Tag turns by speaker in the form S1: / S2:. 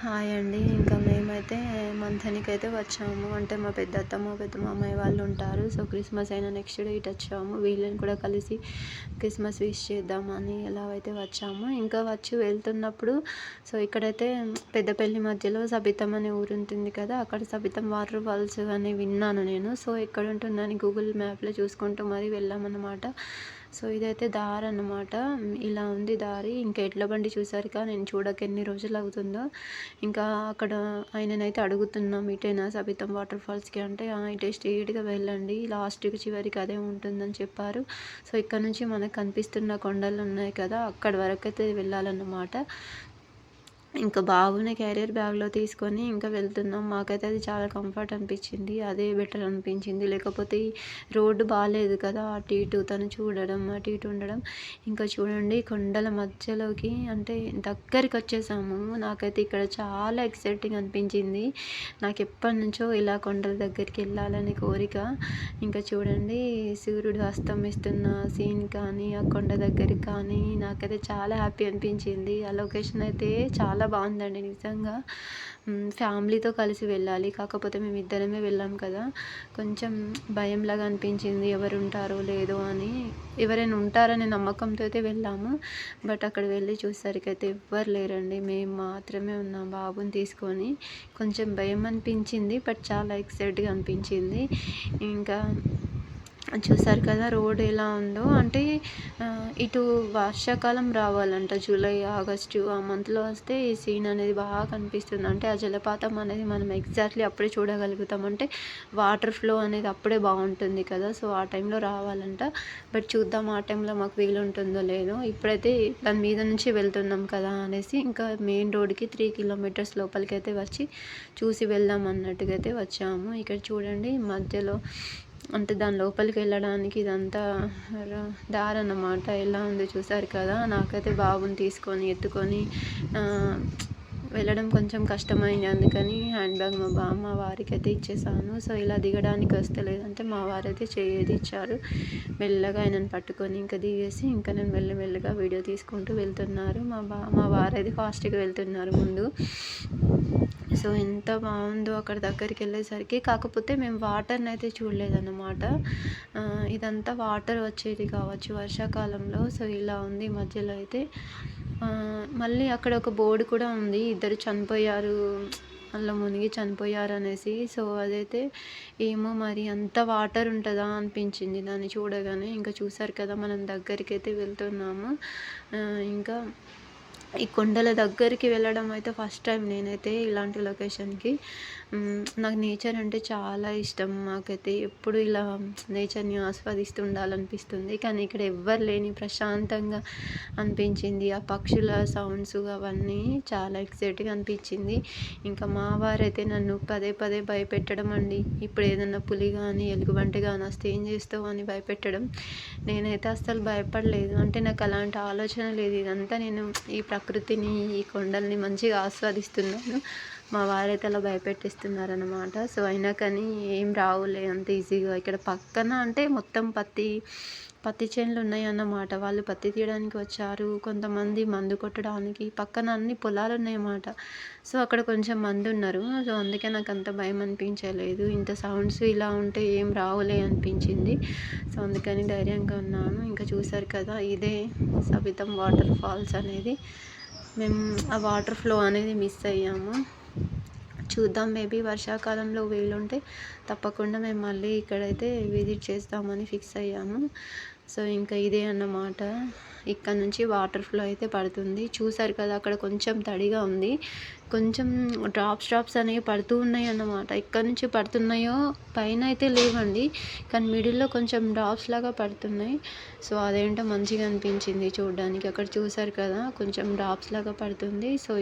S1: Hi అండి. ఇంకా మేమైతే మంథనికి అయితే వచ్చాము. అంటే మా పెద్ద అత్తమ్మ పెద్ద మామయ్య వాళ్ళు ఉంటారు. సో క్రిస్మస్ అయినా నెక్స్ట్ డే ఇటు వచ్చాము. వీళ్ళని కూడా కలిసి క్రిస్మస్ విష్ చేద్దామని ఎలా అయితే వచ్చాము ఇంకా వచ్చి వెళ్తున్నప్పుడు సో ఇక్కడైతే పెద్దపల్లి మధ్యలో సబితం అనే ఊరు ఉంటుంది కదా అక్కడ సబితం వాటర్ ఫాల్స్ అని విన్నాను నేను. సో ఎక్కడ ఉంటుందని గూగుల్ మ్యాప్లో చూసుకుంటూ మరీ వెళ్ళామన్నమాట. సో ఇదైతే దారి అన్నమాట. ఇలా ఉంది దారి. ఇంకా ఎడ్ల బండి చూసారుగా? నేను చూడక ఎన్ని రోజులు అవుతుందో. ఇంకా అక్కడ ఆయననైతే అడుగుతున్నాం ఇటేనా సబితం వాటర్ ఫాల్స్కి? అంటే ఇటే స్ట్రీట్గా వెళ్ళండి. లాస్ట్కి చివరికి అదే ఉంటుందని చెప్పారు. సో ఇక్కడ నుంచి మనకు కనిపిస్తున్న కొండలు ఉన్నాయి కదా అక్కడ వరకు అయితే వెళ్ళాలన్నమాట. ఇంకా బాబుని క్యారియర్ బ్యాగ్లో తీసుకొని ఇంకా వెళ్తున్నాం. మాకైతే అది చాలా కంఫర్ట్ అనిపించింది. అదే బెటర్ అనిపించింది. లేకపోతే రోడ్డు బాగాలేదు కదా అటు ఇటు తను చూడడం అటు ఇటు ఉండడం. ఇంకా చూడండి కొండల మధ్యలోకి అంటే దగ్గరికి వచ్చేసాము. నాకైతే ఇక్కడ చాలా ఎక్సైటింగ్ అనిపించింది. నాకు ఎప్పటి నుంచో ఇలా కొండల దగ్గరికి వెళ్ళాలని కోరిక. ఇంకా చూడండి సూర్యుడు అస్తమిస్తున్న సీన్ కానీ ఆ కొండ దగ్గరికి కానీ నాకైతే చాలా హ్యాపీ అనిపించింది. ఆ లొకేషన్ అయితే చాలా చాలా బాగుందండి నిజంగా. ఫ్యామిలీతో కలిసి వెళ్ళాలి. కాకపోతే మేము ఇద్దరమే వెళ్ళాం కదా. కొంచెం భయంలాగా అనిపించింది. ఎవరు ఉంటారో లేదో అని. ఎవరైనా ఉంటారనే నమ్మకంతో అయితే వెళ్ళాము. బట్ అక్కడ వెళ్ళి చూసేసరికి అయితే ఎవ్వరు లేరండి. మేము మాత్రమే ఉన్నాం బాబుని తీసుకొని. కొంచెం భయం అనిపించింది. బట్ చాలా ఎక్సైట్గా అనిపించింది. ఇంకా చూసారు కదా రోడ్ ఎలా ఉందో. అంటే ఇటు వర్షాకాలం రావాలంట. జూలై ఆగస్టు ఆ మంత్లో వస్తే ఈ సీన్ అనేది బాగా కనిపిస్తుంది. అంటే ఆ జలపాతం అనేది మనం ఎగ్జాక్ట్లీ అప్పుడే చూడగలుగుతాం. అంటే వాటర్ ఫ్లో అనేది అప్పుడే బాగుంటుంది కదా. సో ఆ టైంలో రావాలంట. బట్ చూద్దాం ఆ టైంలో మాకు వీలు ఉంటుందో లేదో. ఇప్పుడైతే దాని మీద నుంచి వెళ్తున్నాం కదా అనేసి ఇంకా మెయిన్ రోడ్కి త్రీ కిలోమీటర్స్ లోపలికి అయితే వచ్చి చూసి వెళ్దాం అన్నట్టుగా అయితే వచ్చాము. ఇక్కడ చూడండి మధ్యలో అంటే దాని లోపలికి వెళ్ళడానికి ఇదంతా దారి అన్నమాట. ఎలా ఉంది చూసారు కదా. నాకైతే బాబుని తీసుకొని ఎత్తుకొని వెళ్ళడం కొంచెం కష్టమైంది. అందుకని హ్యాండ్ బ్యాగ్ మా బా మా వారికి అయితే ఇచ్చేసాను. సో ఇలా దిగడానికి వస్తే లేదంటే మా వారైతే చేయేది ఇచ్చారు. మెల్లగా ఆయనను పట్టుకొని ఇంకా దిగేసి ఇంకా నేను మెల్లమెల్లగా వీడియో తీసుకుంటూ వెళ్తున్నారు. మా బా మా వారైతే ఫాస్ట్గా వెళ్తున్నారు ముందు. సో ఎంత బాగుందో అక్కడ దగ్గరికి వెళ్ళేసరికి. కాకపోతే మేము వాటర్ని అయితే చూడలేదన్నమాట. ఇదంతా వాటర్ వచ్చేది కావచ్చు వర్షాకాలంలో. సో ఇలా ఉంది మధ్యలో అయితే. మళ్ళీ అక్కడ ఒక బోర్డు కూడా ఉంది. ఇద్దరు చనిపోయారు అందులో మునిగి చనిపోయారు అనేసి. సో అదైతే ఏమో మరి అంత వాటర్ ఉంటుందా అనిపించింది దాన్ని చూడగానే. ఇంకా చూసారు కదా మనం దగ్గరికి అయితే వెళ్తున్నాము ఇంకా ఈ కొండల దగ్గరికి వెళ్ళడం అయితే ఫస్ట్ టైం నేనైతే ఇలాంటి లొకేషన్కి. నాకు నేచర్ అంటే చాలా ఇష్టం. మాకైతే ఎప్పుడు ఇలా నేచర్ని ఆస్వాదిస్తూ ఉండాలనిపిస్తుంది కానీ ఇక్కడ ఎవ్వరు లేని ప్రశాంతంగా అనిపించింది. ఆ పక్షుల సౌండ్స్ అవన్నీ చాలా ఎక్సైట్గా అనిపించింది. ఇంకా మా వారైతే నన్ను పదే పదే భయపెట్టడం అండి. ఇప్పుడు ఏదన్నా పులి కానీ ఎలుగుబంటి కానీ వస్తే ఏం చేస్తావు అని భయపెట్టడం. నేనైతే అస్సలు భయపడలేదు. అంటే నాకు అలాంటి ఆలోచన లేదు. ఇదంతా నేను ఈ ప్రకృతిని ఈ కొండల్ని మంచిగా ఆస్వాదిస్తున్నాను. మా వారైతే అలా భయపెట్టిస్తున్నారనమాట సో అయినా కానీ ఏం రావులే అంత ఈజీగా. ఇక్కడ పక్కన అంటే మొత్తం పత్తి పత్తి చేనులు ఉన్నాయన్నమాట. వాళ్ళు పత్తి తీయడానికి వచ్చారు. కొంతమంది మందు కొట్టడానికి. పక్కన అన్ని పొలాలు ఉన్నాయన్నమాట సో అక్కడ కొంచెం మంది ఉన్నారు సో అందుకే నాకు అంత భయం అనిపించలేదు. ఇంత సౌండ్స్ ఇలా ఉంటే ఏం రావులే అనిపించింది. సో అందుకని ధైర్యంగా ఉన్నాను. ఇంకా చూసారు కదా ఇదే సబితం వాటర్ ఫాల్స్ అనేది. మేము ఆ వాటర్ ఫ్లో అనేది మిస్ అయ్యాము. చూద్దాం. మేబీ వర్షాకాలంలో వీలుంటే తప్పకుండా మేము మళ్ళీ ఇక్కడైతే విజిట్ చేస్తామని ఫిక్స్ అయ్యాము. సో ఇంకా ఇదే అన్నమాట. ఇక్కడ నుంచి వాటర్ ఫ్లో అయితే పడుతుంది. చూసారు కదా అక్కడ కొంచెం తడిగా ఉంది. కొంచెం డ్రాప్స్ డ్రాప్స్ అనేవి పడుతూ ఉన్నాయి అన్నమాట. ఇక్కడ నుంచి పడుతున్నాయో పైన అయితే లేవండి కానీ మిడిల్లో కొంచెం డ్రాప్స్ లాగా పడుతున్నాయి. సో అదేంటో మంచిగా అనిపించింది చూడడానికి. అక్కడ చూసారు కదా కొంచెం డ్రాప్స్ లాగా పడుతుంది. సో